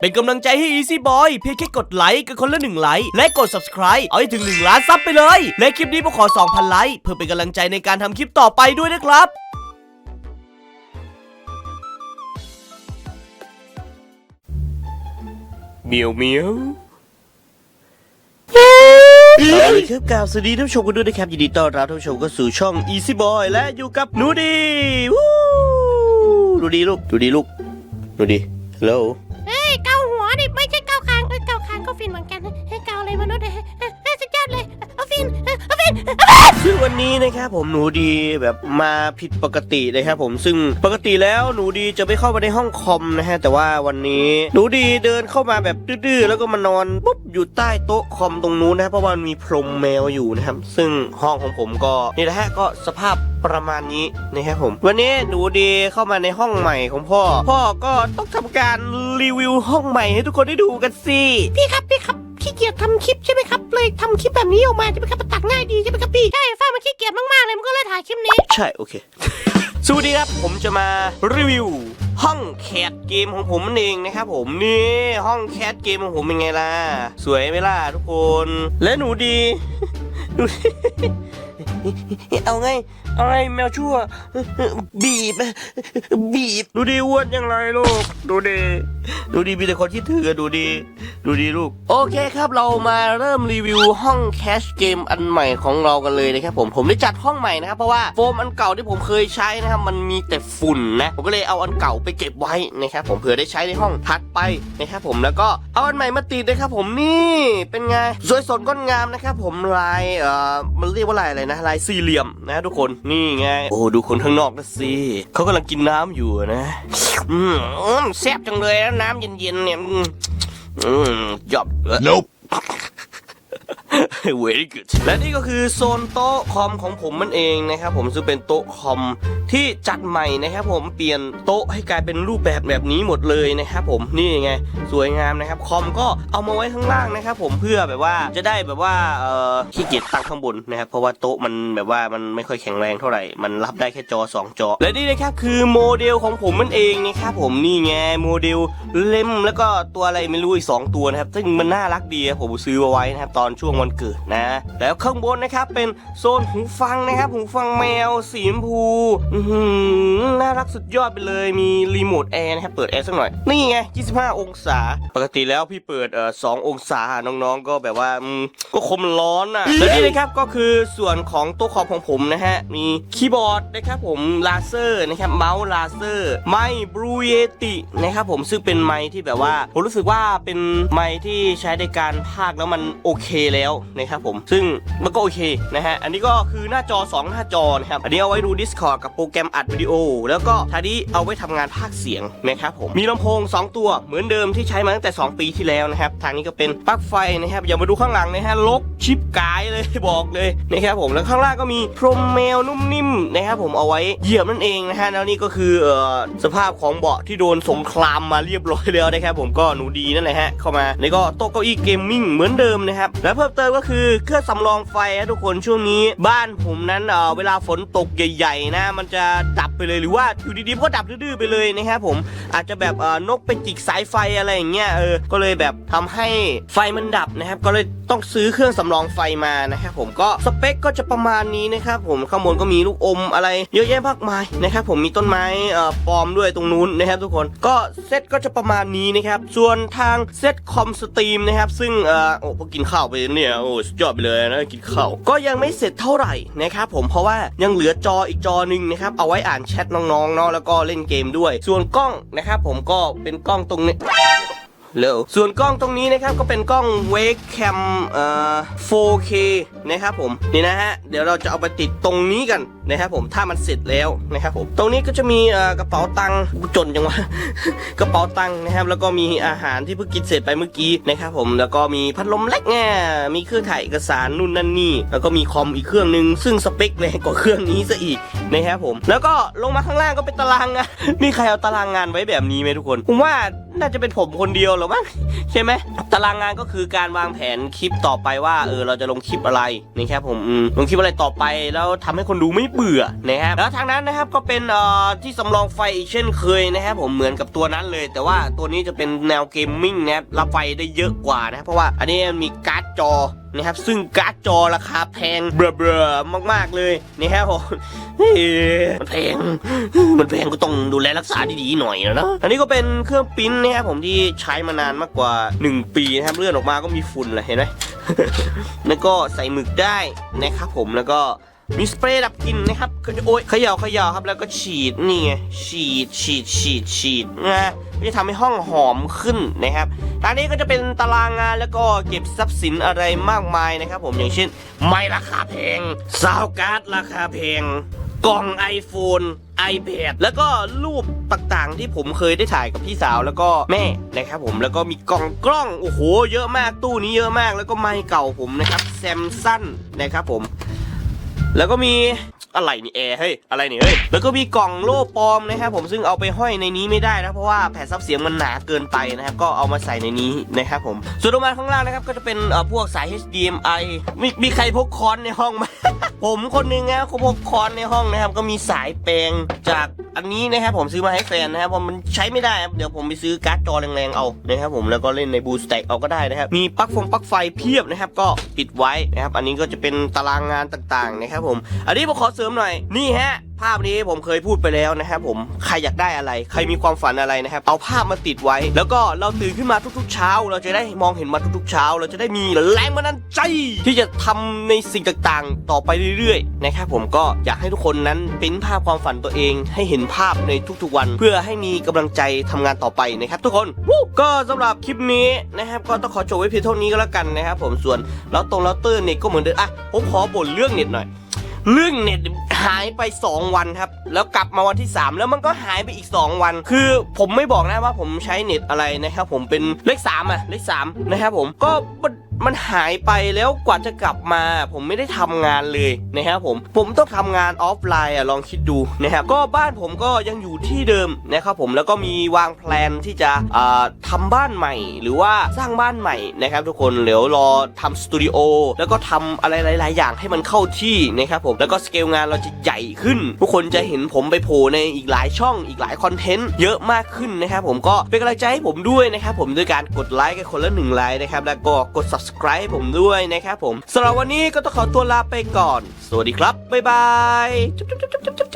เป็นกำลังใจให้ Easy Boy เพียงแค่กดไลค์กันคนละหนึ่งไลค์และกด subscribe เอาให้ถึง 1 ล้านซับไปเลย และคลิปนี้ผมขอ 2,000 ไลค์เพื่อเป็นกำลังใจในการทำคลิปต่อไปด้วยนะครับเมียวเมียวสวัสดีครับกราบสวัสดีท่านผู้ชมกันด้วยนะครับยินดีต้อนรับท่านผู้ชมเข้าสู่ช่อง Easy Boy และอยู่กับหนูดีวู้ดูดีลูกดูดีลูกดูดีฮัลโหล ครับผมหนูดีแบบมาผิดปกตินะครับผมซึ่งปกติแล้วหนูดีจะไม่เข้ามาในห้องคอมนะฮะแต่ว่าวันนี้หนูดีเดินเข้ามาแบบดื้อๆแล้วก็มานอนปุ๊บอยู่ใต้โต๊ะคอมตรงนู้นนะเพราะว่ามันมีพรมแมวอยู่นะครับซึ่งห้องของผมก็นี่แหละฮะก็สภาพประมาณนี้นะครับผมวันนี้หนูดีเข้ามาในห้องใหม่ของพ่อ พ่อก็ต้องทำการรีวิวห้องใหม่ให้ทุกคนได้ดูกันสิพี่ครับพี่ครับ ขี้เกียจทำคลิปใช่ไหมครับ เลยทำคลิปแบบนี้ออกมาใช่ไหมครับมันตัดง่ายดีใช่ไหมครับพี่ ใช่ฟ้ามันขี้เกียจมากๆเลยมันก็เลยถ่ายคลิปนี้ ใช่ โอเค สวัสดีครับ ผมจะมารีวิว ห้องแคสเกมของผมนั่นเองนะครับผมนี่ห้องแคสเกมของผมเป็นไงล่ะ สวยไหมล่ะทุกคน และหนูดีหนูดีเอาไง เอาไงแมวชั่ว บีบ บีบ ดูดีอ้วนยังไงลูก ดูดี ดูดีมีแต่คนที่ถือดูดีดูดีลูก โอเคครับเรามาเริ่มรีวิวห้องแคชเกมอันใหม่ของเรากันเลยนะครับผมผมได้จัดห้องใหม่นะครับเพราะว่าโฟมอันเก่าที่ผมเคยใช้นะครับมันมีแต่ฝุ่นนะผมก็เลยเอาอันเก่าไปเก็บไว้นะครับผมเผื่อได้ใช้ในห้องถัดไปนะครับผมแล้วก็เอาอันใหม่มาติดนะครับผมนี่เป็นไงสวยสดงดงามนะครับผมลายเอ่อมันเรียกว่าลายอะไรนะลายสี่เหลี่ยมนะทุกคนนี่ไงโอ้ดูคนข้างนอกนะสิเขากำลังกินน้ำอยู่นะอืมแซ่บจังเลยนะน้ำเย็นๆเนี่ยอืมอืมจบ nope very good และนี่ก็คือโซนโต๊ะคอมของผมมันเองนะครับผมซึ่งเป็นโต๊ะคอมที่จัดใหม่นะครับผมเปลี่ยนโต๊ะให้กลายเป็นรูปแบบแบบนี้หมดเลยนะครับผมนี่ไงสวยงามนะครับคอมก็เอามาไว้ข้างล่างนะครับผมเพื่อแบบว่าจะได้แบบว่าเอ่อขี้เกียจตั้งข้างบนนะครับเพราะว่าโต๊ะมันแบบว่ามันไม่ค่อยแข็งแรงเท่าไหร่มันรับได้แค่จอ 2 จอ และนี่นะครับคือโมเดลของผมมันเองนะครับผมนี่ไงโมเดลเล่มแล้วก็ตัวอะไรไม่รู้อีก2ตัวนะครับซึ่งมันน่ารักดีครับผมซื้อมาไว้นะครับตอนช่วงวันเกิดนะ แล้วข้างบนนะครับเป็นโซนหูฟังนะครับ หูฟังแมวสีชมพูอื้อหือน่ารักสุดยอดไปเลยมีรีโมทแอร์นะครับเปิดแอร์สักหน่อย นี่ไง 25 องศา ปกติแล้วพี่เปิดเอ่อ2องศาน้องๆ ก็แบบว่าอืมก็คมร้อนอะแล้วนี่นะครับก็คือส่วนของโต๊ะคอมของผมนะฮะมีคีย์บอร์ดนะครับผมลาเซอร์นะครับเมาส์ลาเซอร์ไมค์บรูเยตินะครับผมซึ่งเป็นไมค์ที่แบบว่าผมรู้สึกว่าเป็นไมค์ที่ใช้ในการพากย์แล้วมันโอเคแล้วนะครับผม ซึ่งมันก็โอเคนะฮะ อันนี้ก็คือหน้าจอ 2 หน้าจอนะครับ อันนี้เอาไว้ดู Discord กับโปรแกรมอัดวิดีโอ แล้วก็ทานี้เอาไว้ทำงานพากเสียงนะครับผม มีลำโพง 2 ตัวเหมือนเดิมที่ใช้มาตั้งแต่ 2 ปีที่แล้วนะครับ ทางนี้ก็เป็นปลั๊กไฟนะครับ อย่ามาดูข้างหลังนะฮะ ลกชิปกายเลยบอกเลยนะครับผม แล้วข้างล่างก็มีพรมแมวนุ่มนิ่มนะครับผมเอาไว้เหยียบนั่นเองนะฮะ แล้วนี่ก็คือเอ่อสภาพของเบาะที่โดนสงครามมาเรียบร้อยแล้วนะครับผมก็หนูดีนั่นแหละฮะเข้ามาแล้วก็โต๊ะเก้าอี้เกมมิ่งเหมือนเดิมนะครับและเพิ่มเติมก็คือเครื่องสำรองไฟฮะทุกคนช่วงนี้ บ้านผมนั้นเอ่อเวลาฝนตกใหญ่ ๆ นะ มันจะดับไปเลยหรือว่าอยู่ดีๆก็ดับดื้อๆไปเลยนะครับผมอาจจะแบบเออนกไปจิกสายไฟอะไรอย่างเงี้ยเออก็เลยแบบทำให้ไฟมันดับนะครับ ก็เลยต้องซื้อเครื่องสำรองไฟมานะครับผมก็สเปคก็จะประมาณนี้นะครับผมข้างบนก็มีลูกอมอะไรเยอะแยะมากมายนะครับผมมีต้นไม้เอ่อปลอมด้วยตรงนู้นนะครับทุกคนก็เซตก็จะประมาณนี้นะครับส่วนทางเซตคอมสตรีมนะครับซึ่งเอ่อโอ้พอกินข้าวไปเนี่ยโอ้สุดยอดไปเลยนะกินข้าวก็ยังไม่เสร็จเท่าไหร่นะครับผมเพราะว่ายังเหลือจออีกจอหนึ่งนะครับเอาไว้อ่านแชทน้องๆเนาะแล้วก็เล่นเกมด้วย ส่วนกล้องนะครับผมก็เป็นกล้องตรงนี้ เร็วส่วนกล้องตรงนี้นะครับก็เป็นกล้องเวกแคมเอ่อ 4K นะครับผมนี่นะฮะเดี๋ยวเราจะเอาไปติดตรงนี้กันนะครับผมถ้ามันเสร็จแล้วนะครับผมตรงนี้ก็จะมีเอ่อกระเป๋าตังค์จนจังวะกระเป๋าตังค์นะครับแล้วก็มีอาหารที่เพิ่งกินเสร็จไปเมื่อกี้นะครับผมแล้วก็มีพัดลมเล็กแง่มีเครื่องถ่ายเอกสารนู่นนั่นนี่ แล้วก็มีคอมอีกเครื่องหนึง ซึ่งสเปคแรงกว่าเครื่องนี้ซะอีกนะครับผมแล้วก็ลงมาข้างล่างก็เป็นตารางงานมีใครเอาตารางงานไว้แบบนี้ไหมทุกคนผมว่า น่าจะเป็นผมคนเดียวหรอมั้งใช่ไหมตารางงานก็คือการวางแผนคลิปต่อไปว่าเออเราจะลงคลิปอะไรนะครับผมลงคลิปอะไรต่อไปแล้วทำให้คนดูไม่เบื่อนะครับแล้วทางนั้นนะครับก็เป็นเอ่อที่สำรองไฟอีกเช่นเคยนะครับผมเหมือนกับตัวนั้นเลย แต่ว่าตัวนี้จะเป็นแนวเกมมิ่งนะครับรับไฟได้เยอะกว่านะเพราะว่าอันนี้มีการ์ดจอ นะครับซึ่งการ์ดจอราคาแพงเบ้อๆมากๆเลยนะครับผมมันแพงมันแพงก็ต้องดูแลรักษาดีๆหน่อยนะอันนี้ก็เป็นเครื่องปิ้นนะครับผมที่ใช้มานานมากกว่า 1 ปีนะครับเลื่อนออกมาก็มีฝุ่นเลยเห็นไหมแล้วก็ใส่หมึกได้นะครับผมแล้วก็มีสเปรย์ดับกลิ่นนะครับโอ๊ยเขย่าเขย่าครับแล้วก็ฉีดนี่ไงฉีดฉีดฉีดฉีดนะ ก็จะทำให้ห้องหอมขึ้นนะครับทางนี้ก็จะเป็นตารางงานแล้วก็เก็บทรัพย์สินอะไรมากมายนะครับ ผมอย่างเช่น ไม่ราคาแพงซาวการ์ดราคาแพงกล่อง iPhone iPad แล้วก็รูปต่างๆ ที่ผมเคยได้ถ่ายกับพี่สาวแล้วก็แม่นะครับผมแล้วก็มีกล่องกล้องโอ้โหเยอะมากตู้นี้เยอะมากแล้วก็ไมค์เก่าผมนะครับแซมสันนะครับผม แล้วก็มี อะไรนี่แอร์เฮ้ยอะไรนี่เฮ้ยแล้วก็มีกล่องโล่ปลอมนะครับผมซึ่งเอาไปห้อยในนี้ไม่ได้นะเพราะว่าแผ่นซับเสียงมันหนาเกินไปนะครับก็เอามาใส่ในนี้นะครับผมส่วนลงมาข้างล่างนะครับก็จะเป็นเอ่อพวกสาย HDMI มีมีใครพกค้อนในห้องไหมผมคนหนึ่งนะเขาพกค้อนในห้องนะครับก็มีสายแปลงจาก อันนี้นะครับผมซื้อมาให้แฟนนะครับเพราะมันใช้ไม่ได้ครับเดี๋ยวผมไปซื้อการ์ดจอแรงๆเอานะครับผมแล้วก็เล่นในบูสแต็กเอาก็ได้นะครับมีปลั๊กฟงปลั๊กไฟเพียบนะครับก็ปิดไว้นะครับอันนี้ก็จะเป็นตารางงานต่างๆนะครับผม อันนี้ผมขอเสริมหน่อยนี่ฮะภาพนี้ผมเคยพูดไปแล้วนะครับผมใครอยากได้อะไร ใครมีความฝันอะไรนะครับ เอาภาพมาติดไว้ แล้วก็เราตื่นขึ้นมาทุกๆ เช้า เราจะได้มองเห็นมาทุกๆ เช้า เราจะได้มีแรงบันดาลใจ ที่จะทำในสิ่งต่างๆ ต่อไปเรื่อยๆนะครับผมก็อยากให้ทุกคนนั้นเปริ้นภาพความฝันตัวเอง ให้เห็นภาพในทุกๆวัน เพื่อให้มีกำลังใจทำงานต่อไปนะครับ ทุกคนก็สำหรับคลิปนี้นะครับก็ต้องขอจบไว้เพียงเท่านี้ก็แล้วกันนะครับผมส่วนแล้วตรงแล้วเตอร์เน็ตก็เหมือนเดิมอะผมขอบ่นเรื่องเน็ตหน่อย เรื่องเน็ตหายไป 2 วันครับ แล้วกลับมาวันที่ 3 แล้วมันก็หายไปอีก 2 วัน คือผมไม่บอกนะว่าผมใช้เน็ตอะไรนะครับผมเป็นเลข3อะเลข3นะครับผมก็ มันหายไปแล้วกว่าจะกลับมา ผมไม่ได้ทำงานเลยนะครับผมผมต้องทำงานออฟไลน์อะลองคิดดูนะครับก็บ้านผมก็ยังอยู่ที่เดิมนะครับผมแล้วก็มีวางแพลนที่จะอ่าทำบ้านใหม่ หรือว่าสร้างบ้านใหม่นะครับทุกคนเดี๋ยวรอทำสตูดิโอแล้วก็ทำอะไรหลาย ๆ อย่างให้มันเข้าที่นะครับผมแล้วก็สเกลงานเราจะใหญ่ขึ้น ทุกคนจะเห็นผมไปโผล่ในอีกหลายช่องอีกหลายคอนเทนต์เยอะมากขึ้นนะครับผมก็เป็นกำลังใจให้ผมด้วยนะครับผมด้วยการกดไลค์กันคนละหนึ่งไลค์นะครับแล้วก็กด subscribe ให้ผมด้วยนะครับผมสำหรับวันนี้ก็ต้องขอตัวลาไปก่อน สวัสดีครับ บ๊ายบายจุ๊บจุ๊บจุ๊บจุ๊บ